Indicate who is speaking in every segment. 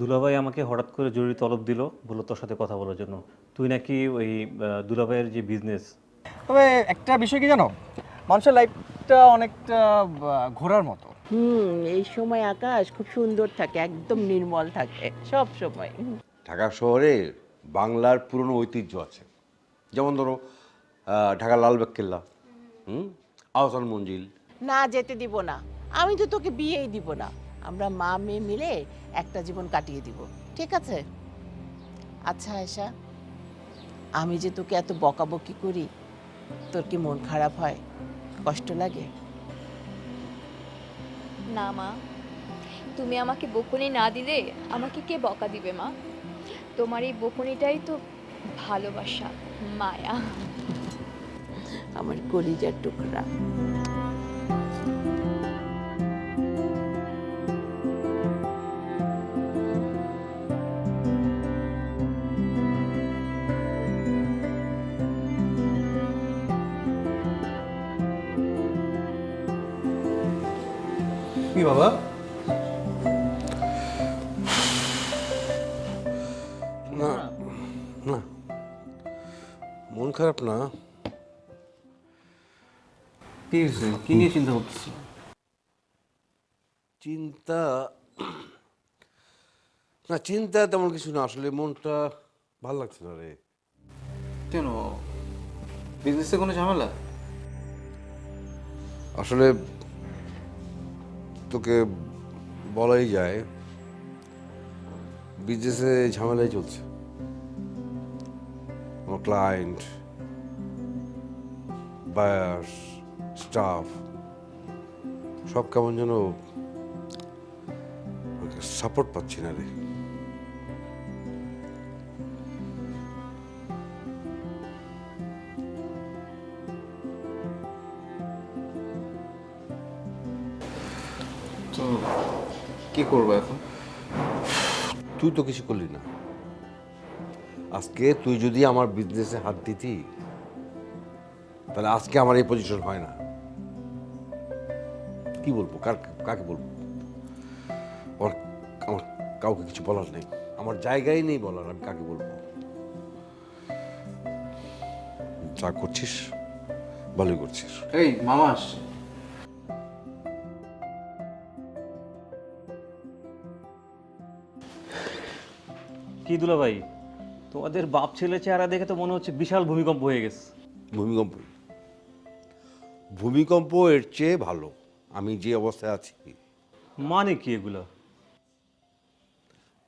Speaker 1: দুলাভাই আমাকে হঠাৎ করে জরুরি তলব দিল বলল তোর সাথে কথা বলার জন্য। তুই নাকি ওই দুলাভাইয়ের যে বিজনেস
Speaker 2: তবে একটা বিষয় কি জানো? মানুষের লাইফটা অনেকটা ঘোরার মতো।
Speaker 3: হুম এই সময় আকাশ খুব সুন্দর থাকে একদম নির্মল থাকে সব সময়।
Speaker 4: ঢাকা শহরে বাংলার পুরনো ঐতিহ্য আছে। যেমন ধরো ঢাকা লালবাগ কেল্লা হুম আহসান মঞ্জিল।
Speaker 3: না যেতে দিব না আমি তো তোকে বিয়েই দিব না। আমরা মা মেয়ে মিলে একটা জীবন কাটিয়ে দিব ঠিক আছে? আচ্ছা আয়সা আমি যে তোকে এত বকাবকি করি তোর কি মন খারাপ হয়? কষ্ট লাগে?
Speaker 5: না, মা। তুমি আমাকে বকুনি না দিলে আমাকে কে বকা দিবে, মা? তোমার এই বকুনিটাই তো ভালোবাসা, মায়া।
Speaker 3: আমার কলিজার টুকরা।
Speaker 2: কি বাবা?
Speaker 4: না না। মন খারাপ না?
Speaker 2: কি হয়েছে? কি নিয়ে চিন্তা করতেছো
Speaker 4: চিন্তা না চিন্তা তেমন কিছু না আসলে মনটা ভালো লাগছে না রে।
Speaker 2: কেন? বিজনেসে কোনো ঝামেলা?
Speaker 4: আসলে তোকে বলাই যায় বিজনেসে ঝামেলাই চলছে। আমার ক্লায়েন্ট বায়ার স্টাফ সব কেমন যেন সাপোর্ট পাচ্ছি না রে।
Speaker 2: কি করব এখন?
Speaker 4: তুই তো কিছু করলি না। আজকে তুই যদি আমার বিজনেসে হাত দিতি তাহলে আজকে আমার এই পজিশন হয় না। কি বলব? কার কাকে বলব? আমার আমার কাউকে কিছু বলার নেই। আমার জায়গায় নেই বলার আমি কাকে বলব? যা করছিস ভালোই করছিস।
Speaker 2: এই মামা
Speaker 1: কি দুলাভাই? তোমাদের বাপ ছেলে চেহারা দেখে তো মনে হচ্ছে বিশাল ভূমিকম্প হয়ে গেছে।
Speaker 4: ভূমিকম্প। ভূমিকম্প এর চেয়ে ভালো আমি যে অবস্থায় আছি।
Speaker 1: মানে কি এগুলো?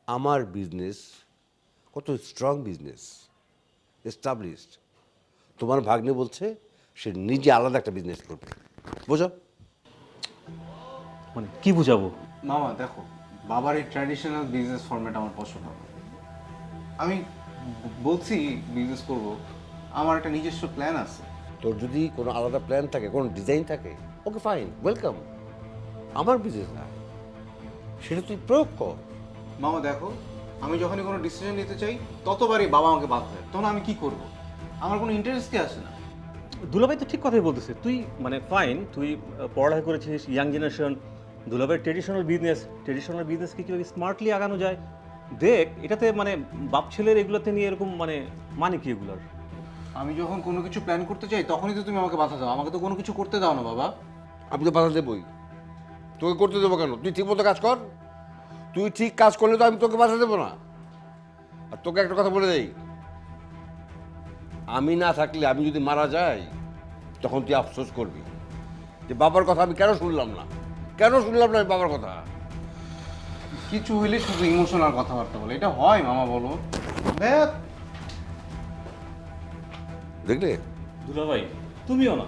Speaker 4: আমার বিজনেস কত স্ট্রং বিজনেস এস্টাবলিশড তোমার ভাগ্নে বলছে সে নিজে আলাদা একটা বিজনেস করবে। বোঝো?
Speaker 1: মানে কি বুঝাবো?
Speaker 6: মামা দেখো বাবার এই ট্র্যাডিশনাল বিজনেস ফরম্যাট আমার পছন্দ না। আমি বলছি বিজনেস করব। আমার একটা নিজস্ব প্ল্যান আছে।
Speaker 4: তোর যদি কোনো আলাদা প্ল্যান থাকে কোনো ডিজাইন থাকে ওকে ফাইন ওয়েলকাম আমার বিজনেস না। সেটা তুই প্রয়োগ কর।
Speaker 6: মামা দেখো আমি যখনই কোনো ডিসিশন নিতে চাই ততবারই বাবা আমাকে বাদ দেয় তখন আমি কি করব? আমার কোনো ইন্টারেস্টই আসে না?
Speaker 1: দুলাভাই তো ঠিক কথাই বলতেছে। তুই মানে ফাইন তুই পড়ালেখা করেছিস ইয়াং জেনারেশন দুলাভাইয়ের ট্রেডিশনাল বিজনেস ট্রেডিশনাল বিজনেসকে কীভাবে স্মার্টলি আগানো যায় দেখ এটাতে মানে বাপ ছেলের এগুলোতে নিয়ে এরকম মানে মানে কি এগুলোর?
Speaker 6: আমি যখন কোনো কিছু প্ল্যান করতে চাই তখনই তো তুমি আমাকে বাধা দাও। আমাকে তো কোনো কিছু করতে দাও না বাবা।
Speaker 4: আমি তো বাধা দেবই। তোকে করতে দেবো কেন? তুই ঠিক মতো কাজ কর। তুই ঠিক কাজ করলে তো আমি তোকে বাধা দেবো না। আর তোকে একটা কথা বলে দেই। আমি না থাকলে আমি যদি মারা যাই তখন তুই আফসোস করবি। যে বাবার কথা আমি কেন শুনলাম না? কেন শুনলাম না আমি বাবার কথা?
Speaker 6: কিছু হইলে শুধু ইমোশনাল কথাবার্তা বলে। এটা হয় মামা বলো। দেখ।
Speaker 4: দেখলে?
Speaker 1: দুলাভাই তুমিও না।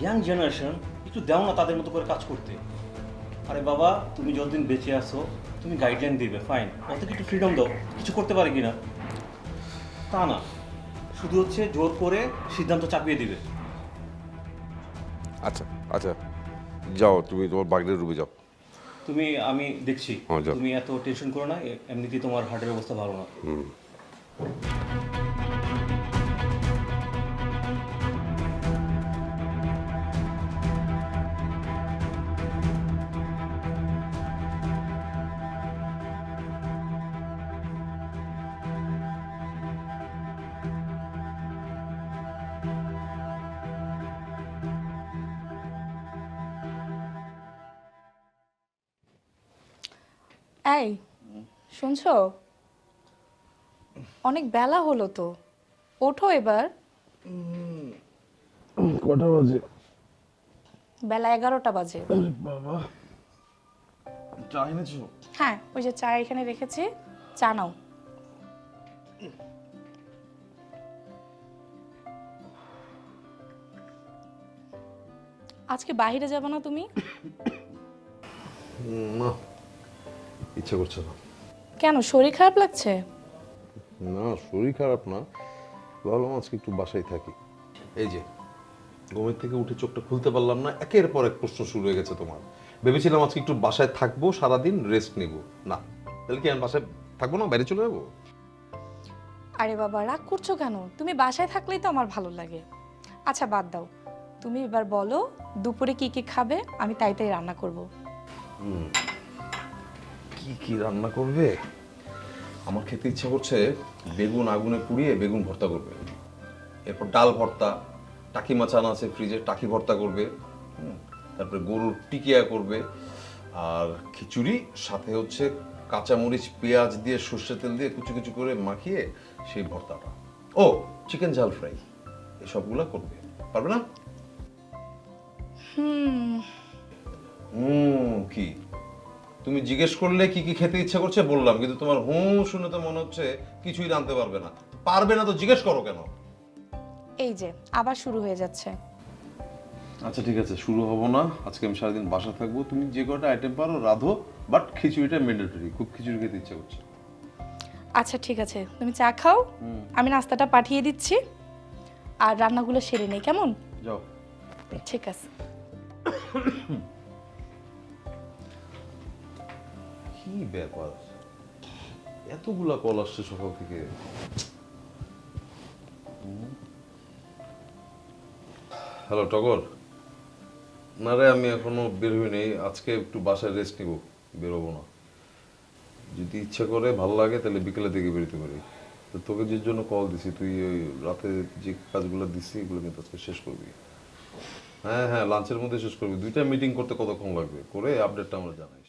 Speaker 1: ইয়াং জেনারেশন একটু দাও না তাদের মতো করে কাজ করতে। আরে বাবা তুমি যতদিন বেঁচে আছো তুমি গাইডলাইন দিবে ফাইন অত একটু ফ্রিডম দাও। কিছু করতে পারে কিনা? তা না। শুধু হচ্ছে জোর করে সিদ্ধান্ত চাপিয়ে দিবে।
Speaker 4: আচ্ছা আচ্ছা। যাও তুমি তোমার বাগনের রুমে যাও।
Speaker 1: তুমি আমি দেখছি।
Speaker 4: হ্যাঁ,
Speaker 1: তুমি এত টেনশন করো না এমনিতেই তোমার হার্টের অবস্থা ভালো না।
Speaker 7: এই শুনছো? অনেক বেলা হলো তো। ওঠো এবার।
Speaker 8: কটা বাজে?
Speaker 7: বেলা এগারোটা বাজে।
Speaker 8: বাবা। চা এনেছো?
Speaker 7: হ্যাঁ ওই যে চা এখানে রেখেছি। চা নাও। আজকে বাইরে যাবে না তুমি?
Speaker 4: না। ইচ্ছা করছে না।
Speaker 7: কেন শরীর খারাপ লাগছে?
Speaker 4: না শরীর খারাপ না। ভাবলাম আজকে একটু বাসায় থাকি। এই যে ঘুমের থেকে উঠে চোখটা খুলতে পারলাম না একের পর এক প্রশ্ন শুরু হয়ে গেছে তোমার। ভেবেছিলাম আজকে একটু বাসায় থাকব সারাদিন রেস্ট নিব। না তাহলে কি আমি বাসায় থাকব না বাইরে চলে যাব?
Speaker 7: আরে বাবা রাগ করছ কেন? তুমি বাসায় থাকলেই তো আমার ভালো লাগে। আচ্ছা বাদ দাও। তুমি এবার বলো দুপুরে কি কি খাবে? আমি তাই তাই রান্না করব।
Speaker 8: কি কি রান্না করবে? আমার খেতে ইচ্ছা করছে বেগুন আগুনে পুড়িয়ে বেগুন ভর্তা করবে। এরপর ডাল ভর্তা, টাকি মাছ আছে ফ্রিজে, টাকি ভর্তা করবে তারপরে গরুর টিকিয়া করবে, আর খিচুড়ি, সাথে হচ্ছে কাঁচামরিচ, পেঁয়াজ দিয়ে সর্ষে তেল দিয়ে কুচু কুচু করে মাখিয়ে সেই ভর্তাটা। ও, চিকেন ঝাল ফ্রাই, এসবগুলা করবে, পারবে না? হুম তুমি জিজ্ঞেস করলে কি কি খেতে ইচ্ছা করছে বললাম কিন্তু তোমার হুম শুনে তো মনে হচ্ছে কিছুই জানতে পারবে না। পারবে না তো জিজ্ঞেস করো কেন?
Speaker 7: এই যে আবার শুরু হয়ে যাচ্ছে।
Speaker 8: আচ্ছা ঠিক আছে শুরু হব না। আজকে আমি সারাদিন বাসা থাকব। তুমি যে কটা আইটেম পারো রাধো বাট খিচুড়িটা ম্যান্ডেটরি খুব খিচুড়ি খেতে ইচ্ছা করছে।
Speaker 7: আচ্ছা ঠিক আছে তুমি চা খাও। আমি নাস্তাটা পাঠিয়ে দিচ্ছি আর রান্নাগুলো সেরে নেই কেমন?
Speaker 8: যাও।
Speaker 7: ঠিক আছে।
Speaker 8: কি ব্যাপার? এতগুলা কল আসছে সকাল থেকে। হ্যালো, টগর। না রে, আমি এখনও বের হই নেই আজকে একটু বাসায় রেস্ট নিব, বেরোবো না। যদি ইচ্ছা করে ভালো লাগে, তাহলে বিকেলে দিকে বেরোতে পারি। তো তোকে যে জন্য কল দিছি, তুই ওই রাতে যে কাজগুলো দিছি, এগুলো কিন্তু আজকে শেষ করবি। হ্যাঁ হ্যাঁ লাঞ্চের মধ্যে শেষ করবি। দুইটা মিটিং করতে কতক্ষণ লাগবে? করে আপডেটটা আমরা জানাইস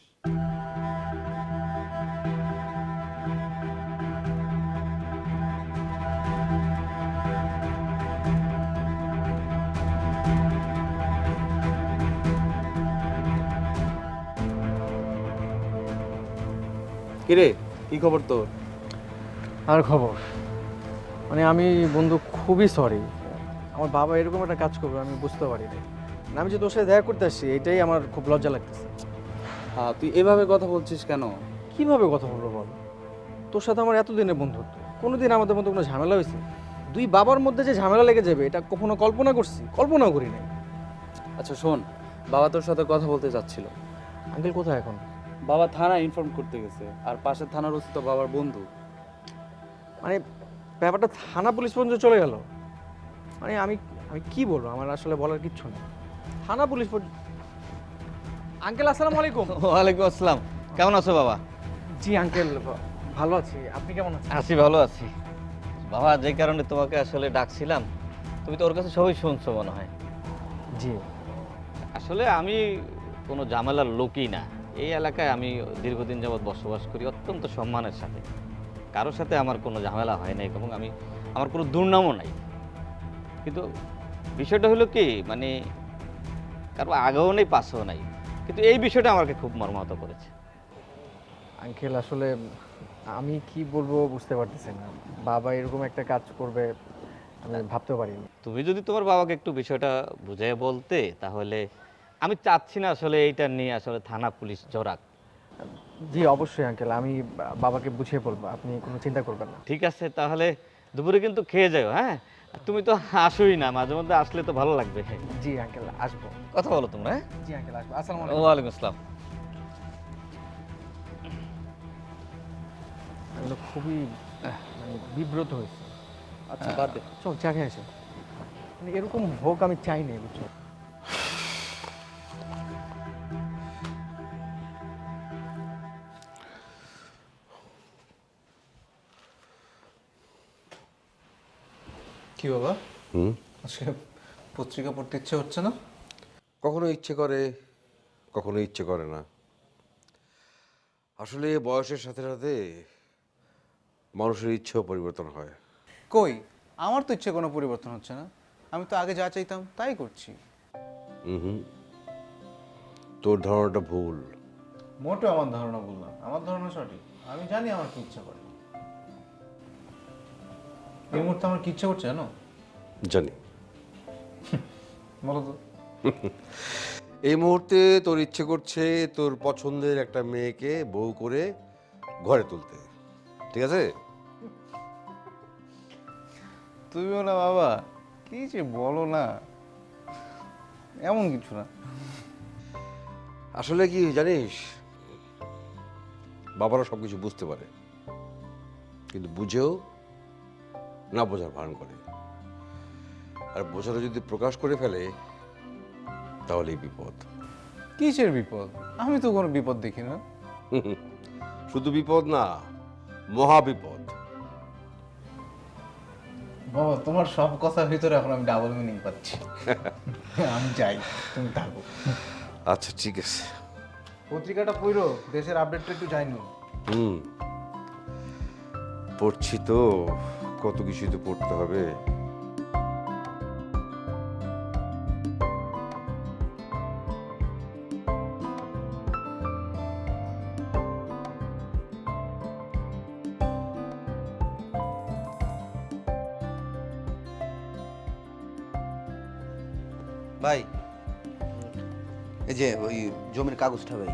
Speaker 2: কিরে কি খবর তোর? আর খবর? মানে আমি বন্ধু খুবই সরি আমার বাবা এরকম একটা কাজ করবে আমি বুঝতে পারি না আমি যে তোর সাথে দেখা করতে আসছি এটাই আমার খুব লজ্জা লাগতেছে।
Speaker 9: হ্যাঁ তুই এভাবে কথা বলছিস কেন?
Speaker 2: কীভাবে কথা বলব বল? তোর সাথে আমার এতদিনের বন্ধুত্ব। কোনোদিন আমাদের মধ্যে কোনো ঝামেলা হয়েছে? দুই বাবার মধ্যে যে ঝামেলা লেগে যাবে এটা কখনো কল্পনা করছি কল্পনাও করি নাই।
Speaker 9: আচ্ছা শোন বাবা তোর সাথে কথা বলতে চাচ্ছিল
Speaker 2: আঙ্কেল কোথায় এখন?
Speaker 9: বাবা থানা ইনফর্ম করতে গেছে আর পাশের থানার ওসি তো বাবার বন্ধু।
Speaker 2: মানে ব্যাপারটা থানা পুলিশ পর্যন্ত চলে গেল। মানে আমি আমি কি বলব? আমার আসলে বলার কিচ্ছু নেই। থানা পুলিশ পর্যন্ত আঙ্কেল আসসালামু আলাইকুম।
Speaker 10: ওয়ালাইকুম আসসালাম। কেমন আছো বাবা?
Speaker 2: জি আঙ্কেল ভালো আছি। আপনি কেমন আছেন?
Speaker 10: আছি ভালো আছি। বাবা যে কারণে তোমাকে আসলে ডাকছিলাম তুমি তো ওর কাছে সবই শুনছো মনে হয়।
Speaker 2: জি।
Speaker 10: আসলে আমি কোনো ঝামেলার লোকই না। এই এলাকায় আমি দীর্ঘদিন যাবৎ বসবাস করি অত্যন্ত সম্মানের সাথে। কারোর সাথে আমার কোনো ঝামেলা হয় নাই এবং আমি আমার কোনো দুর্নামও নাই। কিন্তু বিষয়টা হলো কি মানে কারও আগেও নেই পাশেও নাই। কিন্তু এই বিষয়টা আমাকে খুব মর্মাহত করেছে।
Speaker 2: আঙ্কেল আসলে আমি কি বলব বুঝতে পারতেছি না। বাবা এরকম একটা কাজ করবে আমি ভাবতেও পারিনি।
Speaker 10: তুমি যদি তোমার বাবাকে একটু বিষয়টা বুঝিয়ে বলতে তাহলে আমি চাচ্ছি না আসলে এইটা নিয়ে আসলে থানা পুলিশ জড়াক।
Speaker 2: জি অবশ্যই আঙ্কেল। আমি বাবাকে বুঝিয়ে বলব আপনি কোনো চিন্তা করবেন না।
Speaker 10: ঠিক আছে তাহলে দুপুরে কিন্তু খেয়ে যাও হ্যাঁ? তুমি তো আসোই না মাঝে মধ্যে আসলে তো ভালো লাগবে।
Speaker 2: জি আঙ্কেল আসব।
Speaker 10: কথা বলো তোমরা হ্যাঁ?
Speaker 2: জি আঙ্কেল আসব। আসসালামু আলাইকুম।
Speaker 10: ওয়ালাইকুম আসসালাম।
Speaker 2: খুবই মানে বিব্রত হয়েছে।
Speaker 9: আচ্ছা বাদ দে।
Speaker 2: চল চা খেয়ে আসো। মানে এরকম হোক আমি চাই না বুঝছ?
Speaker 6: কি বাবা?
Speaker 4: হুম?
Speaker 6: আজকে পত্রিকা পড়তে ইচ্ছে হচ্ছে না?
Speaker 4: কখনো ইচ্ছে করে কখনো ইচ্ছে করে না। আসলে বয়সের সাথে সাথে মানুষের ইচ্ছেও পরিবর্তন হয়।
Speaker 6: কই? আমার তো ইচ্ছে কোনো পরিবর্তন হচ্ছে না। আমি তো আগে যা চাইতাম তাই করছি।
Speaker 4: হুম। তোর ধারণাটা ভুল।
Speaker 6: মোটেও আমার ধারণা ভুল না। আমার ধারণা সঠিক। আমি জানি আমার কি ইচ্ছা করে। এই মুহূর্তে আমার কি ইচ্ছা করছে জানো?
Speaker 4: জানি।
Speaker 6: বলো তো।
Speaker 4: এই মুহূর্তে তোর ইচ্ছে করছে তোর পছন্দের একটা মেয়েকে বউ করে ঘরে তুলতে। ঠিক আছে?
Speaker 6: তুমিও না বাবা কি যে বলো না। এমন কিছু না।
Speaker 4: আসলে কি জানিস বাবারা সব কিছু বুঝতে পারে। কিন্তু বুঝেও না বোঝার ভান করে। আর বোঝাটা যদি প্রকাশ করে ফেলে তাহলেই বিপদ।
Speaker 6: কিসের বিপদ? আমি তো কোনো বিপদ দেখি না।
Speaker 4: শুধু বিপদ না মহা বিপদ।
Speaker 6: বাবা তোমার সব কথার ভিতরে এখন আমি ডাবল মিনিং পাচ্ছি। আমি যাই তুমি থাকো।
Speaker 4: আচ্ছা ঠিক আছে।
Speaker 6: পত্রিকাটা পড়ো দেশের আপডেটটা একটু জানি
Speaker 4: হুম। পড়ছি তো। কত কিছুই তো পড়তে হবে।
Speaker 11: ভাই এই যে ওই জমির কাগজটা ভাই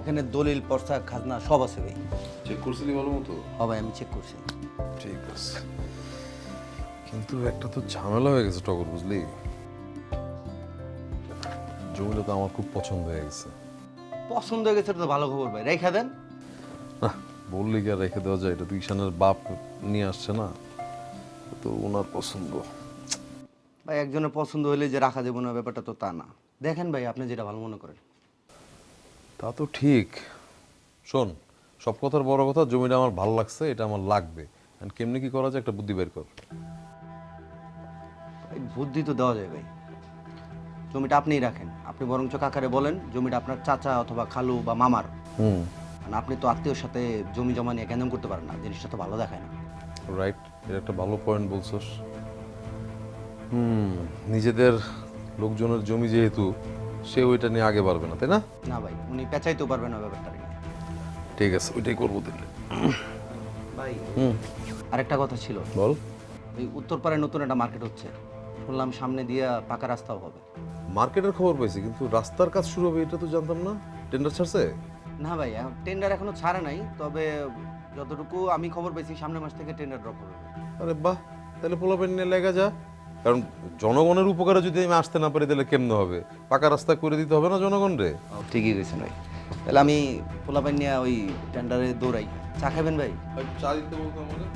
Speaker 11: এখানে দলিল পর্চা খাজনা সব আছে ভাই।
Speaker 4: চেক করছিলি ভালো মতো?
Speaker 11: হ ভাই আমি চেক করছি।
Speaker 4: ঠিক আছে। কিন্তু একটা তো ঝামেলা হয়ে গেছে টগর বুঝলি? জমিটা তো আমার খুব পছন্দ হয়ে গেছে।
Speaker 11: পছন্দ হয়ে গেছে তো ভালো খবর ভাই রেখা দেন।
Speaker 4: না বললি কি আর রেখে দেওয়া যায়? এটা তো ঈশানের বাপ নিয়ে আসছে না তো ওনার পছন্দ।
Speaker 11: ভাই একজনের পছন্দ হলে যে রাখা যাবে না ব্যাপারটা তো তা না। দেখেন ভাই আপনি যেটা ভালো মনে করেন।
Speaker 4: তা তো ঠিক। শোন সব কথার বড় কথা জমিটা আমার ভালো লাগছে এটা আমার লাগবে। কেমনি কি করা যায় একটা বুদ্ধি বের কর।
Speaker 11: বুদ্ধি তো দেওয়া যায় ভাই। জমিটা আপনিই রাখেন। আপনি বরঞ্চ কাকারে বলেন জমিটা আপনার চাচা অথবা খালু বা মামার।
Speaker 4: হুম।
Speaker 11: কারণ আপনি তো আত্মীয়র সাথে জমি জমা নিয়ে কেন করতে পারেন না? জিনিসটা তো ভালো দেখায় না।
Speaker 4: রাইট এটা একটা ভালো পয়েন্ট বলছস। হুম নিজেদের লোকজনের জমি যেহেতু সে ওইটা নিয়ে আগে পারবে না তাই না?
Speaker 11: না ভাই উনি পেঁচাইতেও পারবেন না ব্যাপারটা
Speaker 4: ঠিক আছে ওইটাই করব দিলে
Speaker 11: ভাই
Speaker 4: হুম।
Speaker 11: আরেকটা কথা ছিল।
Speaker 4: বল।
Speaker 11: এই উত্তরপাড়ায় নতুন একটা মার্কেট হচ্ছে। শুনলাম সামনে দিয়া পাকা রাস্তাও হবে।
Speaker 4: মার্কেটের খবর পাইছি কিন্তু রাস্তার কাজ শুরু হবে এটা তো জানতাম না। টেন্ডার ছাড়ছে?
Speaker 11: না ভাই টেন্ডার এখনও ছাড়ে নাই তবে যতটুকু আমি খবর পেয়েছি সামনের মাস থেকে টেন্ডার ড্র করবে
Speaker 4: আরে বাহ তাহলে পোলাপেন নিয়ে লেগা যা। কারণ জনগণের উপকারে যদি আমি আসতে না পারি তাহলে কেমনে হবে? পাকা রাস্তা করে দিতে হবে না জনগণ রে?
Speaker 11: ঠিকই গেছেন ভাই। তাহলে আমি পোলাপাইন নিয়ে ওই টেন্ডারে দৌড়াই। চা খাবেন ভাই?
Speaker 4: চা দিতে বলতো আমাদের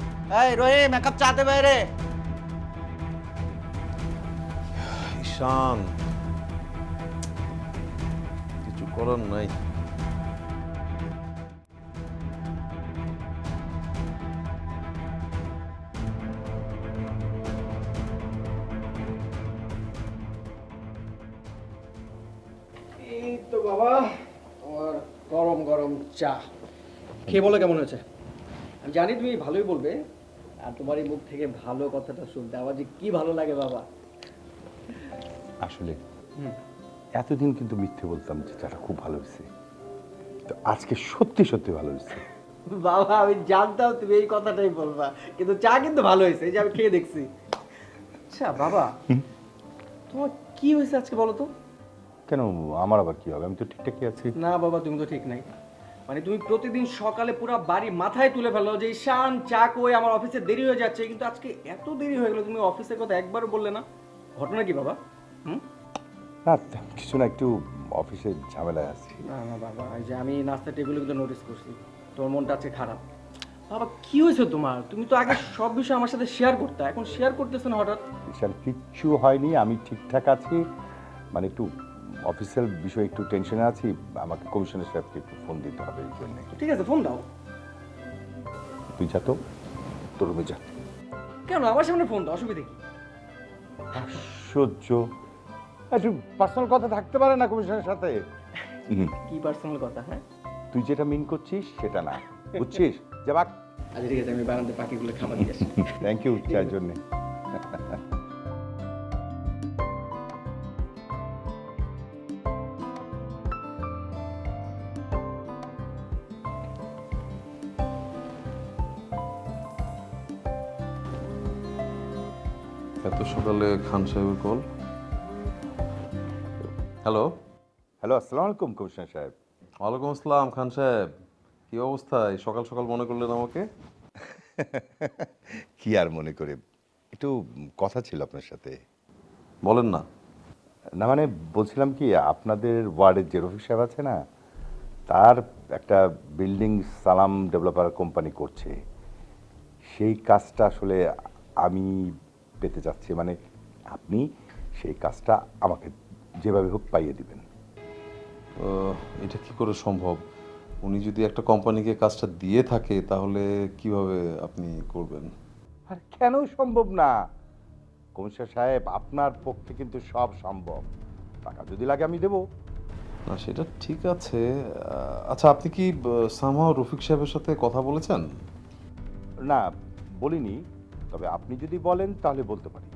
Speaker 11: এই রোহে মেকআপ চা দে ভাই রে।
Speaker 4: ঈশান কিছু করার নাই।
Speaker 2: এই তো বাবা গরম গরম চা। খেয়ে বলো কেমন হয়েছে? আমি জানি তুমি ভালোই বলবে, আর তোমার এই মুখ থেকে ভালো কথাটা শুনতে আমার যে কি ভালো লাগে বাবা।
Speaker 12: আসলে। এতদিন কিন্তু মিথ্যে বলতাম যে চাটা খুব ভালো হয়েছে। তো আজকে সত্যি সত্যি ভালো হয়েছে।
Speaker 2: বাবা আমি জানতাম তুমি এই কথাটাই বলবা। কিন্তু চা কিন্তু ভালো হয়েছে এই যে আমি খেয়ে দেখছি। আচ্ছা বাবা তোমার কি হয়েছে আজকে বলো তো?
Speaker 12: কেন আমার আবার কি হবে? আমি তো ঠিকঠাকই আছি।
Speaker 2: না বাবা তুমি তো ঠিক নাই। মানে তুমি প্রতিদিন সকালে পুরো বাড়ি মাথায় তুলে ফেলো যে ঈশান চা কই? আমার অফিসে দেরি হয়ে যাচ্ছে। কিন্তু আজকে এত দেরি হয়ে গেলো তুমি অফিসের কথা একবারও বললে না। ঘটনা কি বাবা?
Speaker 12: না কিছু না একটু অফিসে ঝামেলায় আছি।
Speaker 2: না না বাবা এই যে আমি নাস্তা টেবিলে কিন্তু নোটিস করছি তোমার মনটা আজকে খারাপ। বাবা কি হয়েছে তোমার? তুমি তো আগে সব বিষয় আমার সাথে শেয়ার করতে এখন শেয়ার করতেছো না হঠাৎ?
Speaker 12: ঈশান কিচ্ছু হয়নি আমি ঠিকঠাক আছি। মানে একটু অফিসিয়াল বিষয়ে একটু টেনশনে আছি আমাকে কমিশনের সাহেবকে একটু ফোন দিতে হবে এই জন্যে।
Speaker 2: ঠিক আছে ফোন দাও।
Speaker 12: তুই যা তো তোর রুমে যা।
Speaker 2: কেন? আমার সামনে ফোন দাও অসুবিধা কি?
Speaker 12: সহ্য একটু পার্সোনাল কথা থাকতে পারে না কমিশনের সাথে?
Speaker 2: কি পার্সোনাল কথা হ্যাঁ?
Speaker 12: তুই যেটা মিন করছিস সেটা না। বুঝছিস? যাবাক
Speaker 2: আচ্ছা ঠিক আছে আমি বারান্দে পাখিগুলো খাবার দিয়ে আসি
Speaker 12: থ্যাংক ইউ চার জন্যে।
Speaker 8: এত সকালে খান সাহেবের কল হ্যালো
Speaker 12: হ্যালো আসসালামু আলাইকুম কমিশনার সাহেব
Speaker 8: ওয়ালাইকুম আসসালাম খান সাহেব কি অবস্থা? এই সকাল সকাল মনে করলেন আমাকে?
Speaker 12: কি আর মনে করে? একটু কথা ছিল আপনার সাথে।
Speaker 8: বলেন না।
Speaker 12: না মানে বলছিলাম কি আপনাদের ওয়ার্ডের যে রফিক সাহেব আছে না? তার একটা বিল্ডিং সালাম ডেভেলপার কোম্পানি করছে। সেই কাজটা আসলে আমি পেতে চাচ্ছি। মানে আপনি সেই কাজটা আমাকে যেভাবে হোক পাইয়ে দিবেন।
Speaker 8: এটা কি করে সম্ভব? উনি যদি একটা কোম্পানিকে কাজটা দিয়ে থাকে তাহলে কীভাবে আপনি করবেন?
Speaker 12: আর কেন সম্ভব না? কমিশনার সাহেব আপনার পক্ষে কিন্তু সব সম্ভব। টাকা যদি লাগে আমি দেবো।
Speaker 8: না সেটা ঠিক আছে। আচ্ছা আপনি কি সামহাও রফিক সাহেবের সাথে কথা বলেছেন?
Speaker 12: না বলিনি। তবে আপনি যদি বলেন তাহলে বলতে পারি।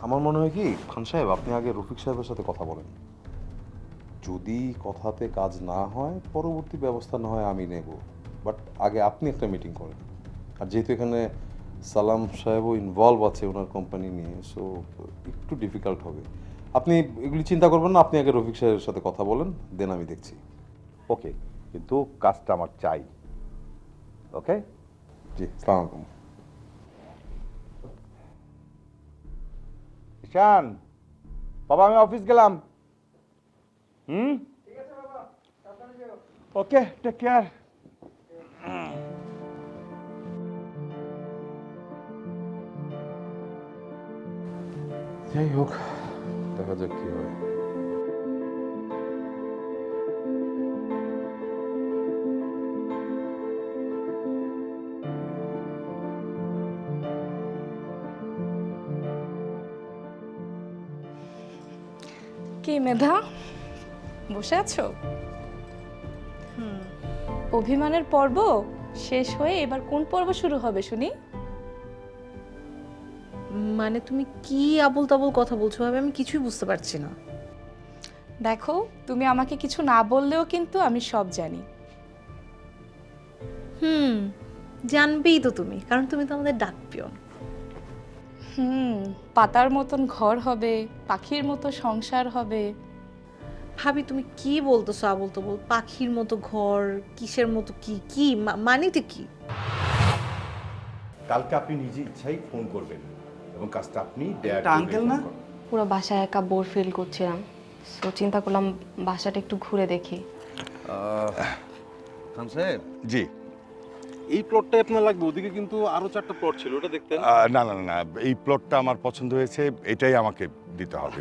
Speaker 8: আমার মনে হয় কি খান সাহেব আপনি আগে রফিক সাহেবের সাথে কথা বলেন। যদি কথাতে কাজ না হয় পরবর্তী ব্যবস্থা না হয় আমি নেব। বাট আগে আপনি একটা মিটিং করেন। আর যেহেতু এখানে সালাম সাহেবও ইনভলভ আছে ওনার কোম্পানি নিয়ে সো একটু ডিফিকাল্ট হবে। আপনি এগুলি চিন্তা করবেন না আপনি আগে রফিক সাহেবের সাথে কথা বলেন দেন আমি দেখছি।
Speaker 12: ওকে কিন্তু কাজটা আমার চাই। ওকে
Speaker 8: জি সালাম আলাইকুম।
Speaker 12: ঈশান, বাবা, আমি অফিস গেলাম। হুম? ওকে টেক কেয়ার
Speaker 8: যাই হোক, দেখা যাক কি হয়।
Speaker 7: কি মেধা? বসে আছো? অভিমানের পর্ব শেষ হয়ে এবার কোন পর্ব শুরু হবে শুনি?
Speaker 13: মানে তুমি কি আবল তাবল কথা বলছো ভাবে আমি কিছুই বুঝতে পারছি না।
Speaker 7: দেখো তুমি আমাকে কিছু না বললেও কিন্তু আমি সব জানি।
Speaker 13: হুম জানবেই তো তুমি কারণ তুমি তো আমাদের ডাক পিয়ন
Speaker 7: হুম পাতার মতন ঘর হবে পাখির মতো সংসার হবে।
Speaker 13: ভাবি তুমি কি বলতেছো আবল তাবল? পাখির মতো ঘর কিসের মতো কি কি মা- মানেটা কি?
Speaker 12: কালকে আপনি নিজে ইচ্ছাই ফোন করবেন এবং কাজটা আপনি
Speaker 6: এটা uncle না?
Speaker 5: পুরো বাসায় একা বোর ফিল করছিলাম। তো চিন্তা করলাম বাসাটা একটু ঘুরে দেখি।
Speaker 14: খান সাহেব
Speaker 12: জি।
Speaker 14: এই প্লটটাই আপনার লাগবে ওদিকে কিন্তু আরও চারটা প্লট ছিল ওটা
Speaker 12: দেখতে না না না, না এই প্লটটা আমার পছন্দ হয়েছে এটাই আমাকে দিতে হবে।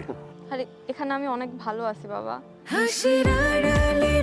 Speaker 5: আরে এখানে আমি অনেক ভালো আছি বাবা।
Speaker 10: হাসির আড়ালে